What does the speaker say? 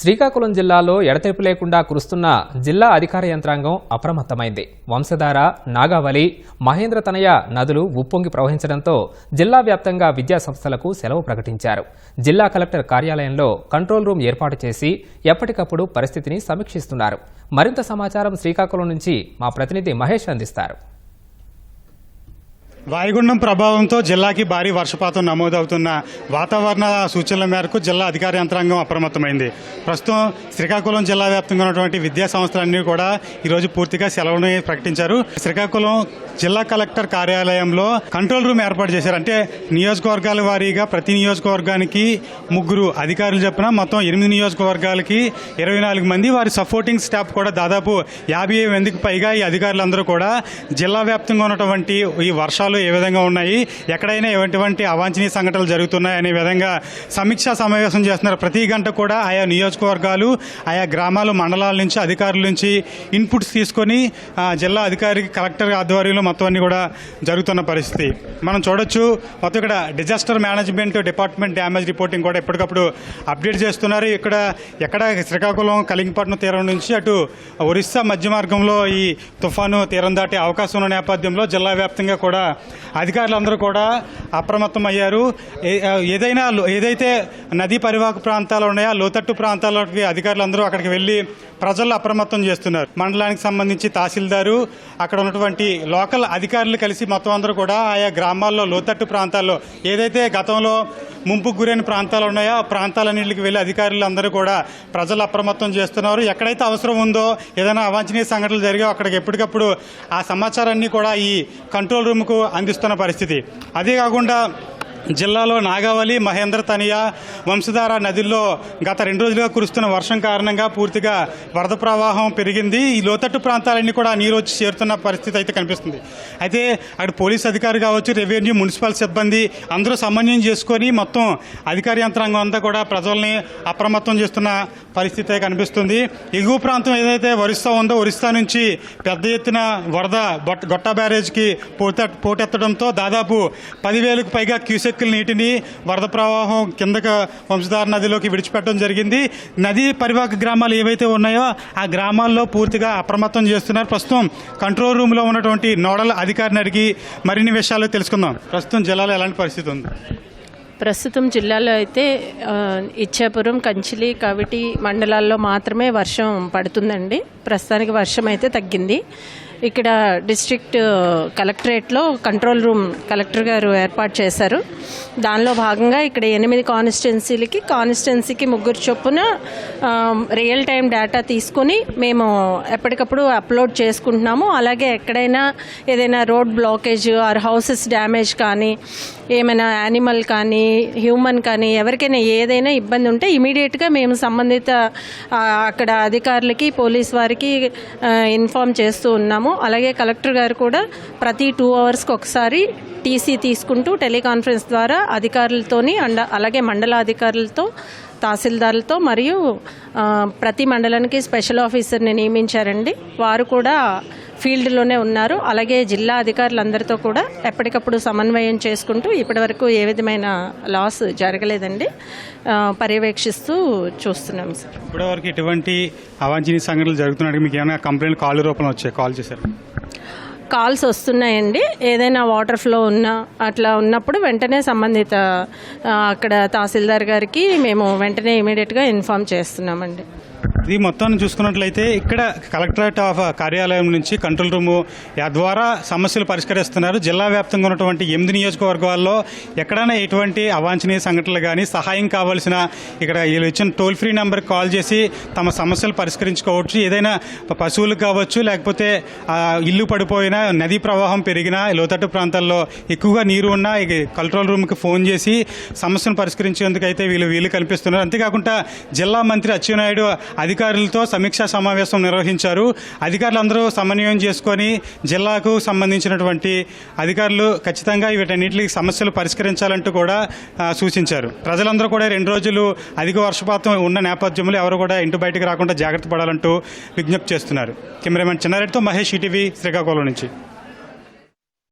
శ్రీకాకుళం జిల్లాలో ఎడతెరిపి లేకుండా కురుస్తున్న జిల్లా అధికార యంత్రాంగం అప్రమత్తమైంది. వంశధార నాగావళి మహేంద్ర తనయ నదులు ఉప్పొంగి ప్రవహించడంతో జిల్లా వ్యాప్తంగా విద్యాసంస్థలకు సెలవు ప్రకటించారు. జిల్లా కలెక్టర్ కార్యాలయంలో కంట్రోల్ రూమ్ ఏర్పాటు చేసి ఎప్పటికప్పుడు పరిస్థితిని సమీక్షిస్తున్నారు. మరింత సమాచారం శ్రీకాకుళం నుంచి మా ప్రతినిధి మహేష్ అందిస్తారు. వాయుగుండం ప్రభావంతో జిల్లాకి భారీ వర్షపాతం నమోదవుతున్న వాతావరణ సూచనల మేరకు జిల్లా అధికార యంత్రాంగం అప్రమత్తమైంది. ప్రస్తుతం శ్రీకాకుళం జిల్లా వ్యాప్తంగా ఉన్నటువంటి విద్యా సంస్థలన్నీ కూడా ఈరోజు పూర్తిగా సెలవుని ప్రకటించారు. శ్రీకాకుళం జిల్లా కలెక్టర్ కార్యాలయంలో కంట్రోల్ రూమ్ ఏర్పాటు చేశారు. అంటే నియోజకవర్గాల వారీగా ప్రతి నియోజకవర్గానికి ముగ్గురు అధికారులు చెప్పిన మొత్తం ఎనిమిది నియోజకవర్గాలకి ఇరవై నాలుగు మంది వారి సపోర్టింగ్ స్టాఫ్ కూడా దాదాపు యాభై మందికి పైగా ఈ అధికారులందరూ కూడా జిల్లా వ్యాప్తంగా ఉన్నటువంటి ఈ వర్షాలు ఏ విధంగా ఉన్నాయి? ఎక్కడైనా ఎటువంటి అవాంఛనీయ సంఘటనలు జరుగుతున్నాయి అనే విధంగా సమీక్షా సమావేశం చేస్తున్నారు. ప్రతి గంట కూడా ఆయా నియోజకవర్గాలు ఆయా గ్రామాలు మండలాల నుంచి అధికారుల నుంచి ఇన్పుట్స్ తీసుకొని జిల్లా అధికారి కలెక్టర్ ఆధ్వర్యంలో మొత్తం అన్ని కూడా జరుగుతున్న పరిస్థితి. మనం చూడొచ్చు మొత్తం ఇక్కడ disaster management department damage reporting కూడా ఎప్పటికప్పుడు అప్డేట్ చేస్తున్నారు. ఇక్కడ ఎక్కడ శ్రీకాకుళం కలింగపట్నం తీరం నుంచి అటు ఒరిస్సా మధ్య మార్గంలో ఈ తుఫాను తీరం దాటే అవకాశం ఉన్న నేపథ్యంలో జిల్లా వ్యాప్తంగా కూడా అధికారులందరూ కూడా అప్రమత్తం అయ్యారు ఏ- ఏదైనా ఏదైతే నదీ పరివాహక ప్రాంతాలు ఉన్నాయో లోతట్టు ప్రాంతాలకి అధికారులందరూ అక్కడికి వెళ్ళి ప్రజలు అప్రమత్తం చేస్తున్నారు. మండలానికి సంబంధించి తహసీల్దారు అక్కడ ఉన్నటువంటి లోకల్ అధికారులు కలిసి మొత్తం అందరూ కూడా ఆయా గ్రామాల్లో లోతట్టు ప్రాంతాల్లో ఏదైతే గతంలో ముంపుకు గురైన ప్రాంతాలు ఉన్నాయో? ఆ ప్రాంతాలన్నింటికి వెళ్ళి అధికారులు అందరూ కూడా ప్రజలు అప్రమత్తం చేస్తున్నారు. ఎక్కడైతే అవసరం ఉందో ఏదైనా అవాంఛనీయ సంఘటనలు జరిగాయో అక్కడికి ఎప్పటికప్పుడు ఆ సమాచారాన్ని కూడా ఈ కంట్రోల్ రూమ్కు అందిస్తున్న పరిస్థితి. అదే కాకుండా జిల్లాలో నాగావళి మహేంద్ర తనియా వంశధార నదుల్లో గత రెండు రోజులుగా కురుస్తున్న వర్షం కారణంగా పూర్తిగా వరద ప్రవాహం పెరిగింది. ఈ లోతట్టు ప్రాంతాలన్నీ కూడా నీరు వచ్చి చేరుతున్న పరిస్థితి అయితే కనిపిస్తుంది. అయితే అటు పోలీస్ అధికారి కావచ్చు రెవెన్యూ మున్సిపల్ సిబ్బంది అందరూ సమన్వయం చేసుకొని మొత్తం అధికార యంత్రాంగం అంతా కూడా ప్రజల్ని అప్రమత్తం చేస్తున్న పరిస్థితి కనిపిస్తుంది. ఎగువ ప్రాంతం ఏదైతే ఒరిస్సా ఉందో ఒరిస్సా నుంచి పెద్ద ఎత్తున వరద బొట్- గొట్ట బ్యారేజ్కి పోట పోటెత్తడంతో దాదాపు పదివేలకు పైగా క్యూసెక్కుల నీటిని వరద ప్రవాహం కిందకు వంశధార నదిలోకి విడిచిపెట్టడం జరిగింది. నదీ పరివాహక గ్రామాలు ఏవైతే ఉన్నాయో ఆ గ్రామాల్లో పూర్తిగా అప్రమత్తం చేస్తున్నారు. ప్రస్తుతం కంట్రోల్ రూమ్లో ఉన్నటువంటి నోడల్ అధికారిని అడిగి మరిన్ని విషయాలు తెలుసుకుందాం. ప్రస్తుతం జిల్లాలో ఎలాంటి పరిస్థితి ఉంది? ప్రస్తుతం జిల్లాలో అయితే ఇచ్చాపురం కంచిలి కవిటి మండలాల్లో మాత్రమే వర్షం పడుతుందండి. ప్రస్తుతానికి వర్షం అయితే తగ్గింది. ఇక్కడ డిస్ట్రిక్ట్ కలెక్టరేట్లో కంట్రోల్ రూమ్ కలెక్టర్ గారు ఏర్పాటు చేశారు. దానిలో భాగంగా ఇక్కడ ఎనిమిది కాన్స్టిట్యున్సీలకి కాన్స్టిట్యున్సీకి ముగ్గురు చొప్పున రియల్ టైం డేటా తీసుకుని మేము ఎప్పటికప్పుడు అప్లోడ్ చేసుకుంటున్నాము. అలాగే ఎక్కడైనా ఏదైనా road blockage or houses damage కానీ ఏమైనా యానిమల్ కానీ హ్యూమన్ కానీ ఎవరికైనా ఏదైనా ఇబ్బంది ఉంటే ఇమీడియట్గా మేము సంబంధిత అక్కడ అధికారులకి పోలీస్ వారికి ఇన్ఫామ్ చేస్తూ ఉన్నాము. అలాగే కలెక్టర్ గారు కూడా ప్రతి టూ అవర్స్కి ఒకసారి టీసీ తీసుకుంటూ టెలికాన్ఫరెన్స్ ద్వారా అధికారులతోని అండ్ అలాగే మండల అధికారులతో తహసీల్దార్లతో మరియు ప్రతి మండలానికి స్పెషల్ ఆఫీసర్ని నియమించారండి. వారు కూడా ఫీల్డ్లోనే ఉన్నారు. అలాగే జిల్లా అధికారులందరితో కూడా ఎప్పటికప్పుడు సమన్వయం చేసుకుంటూ ఇప్పటివరకు ఏ విధమైన లాస్ జరగలేదండి. పర్యవేక్షిస్తూ చూస్తున్నాం సార్. ఇప్పటివరకు ఎటువంటి అవాంఛనీయ సంఘటనలు జరుగుతున్నాయి మీకు ఏమైనా కంప్లైంట్ కాల్ రూపంలో వచ్చాయి? కాల్ చేశారు. కాల్స్ వస్తున్నాయండి. ఏదైనా వాటర్ ఫ్లో ఉన్నా అట్లా ఉన్నప్పుడు వెంటనే సంబంధిత అక్కడ తహసీల్దార్ గారికి మేము వెంటనే ఇమీడియట్గా ఇన్ఫామ్ చేస్తున్నామండి. ఇది మొత్తాన్ని చూసుకున్నట్లయితే ఇక్కడ కలెక్టరేట్ ఆఫ్ కార్యాలయం నుంచి కంట్రోల్ రూము యా ద్వారా సమస్యలు పరిష్కరిస్తున్నారు. జిల్లా వ్యాప్తంగా ఉన్నటువంటి ఎనిమిది నియోజకవర్గాల్లో ఎక్కడైనా ఎటువంటి అవాంఛనీయ సంఘటనలు కానీ సహాయం కావాల్సిన ఇక్కడ వీళ్ళు ఇచ్చిన టోల్ ఫ్రీ నెంబర్కి కాల్ చేసి తమ సమస్యలు పరిష్కరించుకోవచ్చు. ఏదైనా పశువులు కావచ్చు లేకపోతే ఇల్లు పడిపోయినా నదీ ప్రవాహం పెరిగినా లోతట్టు ప్రాంతాల్లో ఎక్కువగా నీరు ఉన్నా కంట్రోల్ రూమ్కి ఫోన్ చేసి సమస్యను పరిష్కరించేందుకు అయితే వీళ్ళు వీలు కల్పిస్తున్నారు. అంతేకాకుండా జిల్లా మంత్రి అచ్చెన్నాయుడు అధికారులతో సమీక్షా సమావేశం నిర్వహించారు. అధికారులందరూ సమన్వయం చేసుకొని జిల్లాకు సంబంధించినటువంటి అధికారులు ఖచ్చితంగా వీటన్నిటికి సమస్యలు పరిష్కరించాలంటూ కూడా సూచించారు. ప్రజలందరూ కూడా రెండు రోజులు అధిక వర్షపాతం ఉన్న నేపథ్యంలో ఎవరు కూడా ఇంటి బయటకు రాకుండా జాగ్రత్త పడాలంటూ విజ్ఞప్తి చేస్తున్నారు. కెమెరామెన్ చిన్నారెడ్డితో మహేష్ ఈటీవీ శ్రీకాకుళం నుంచి.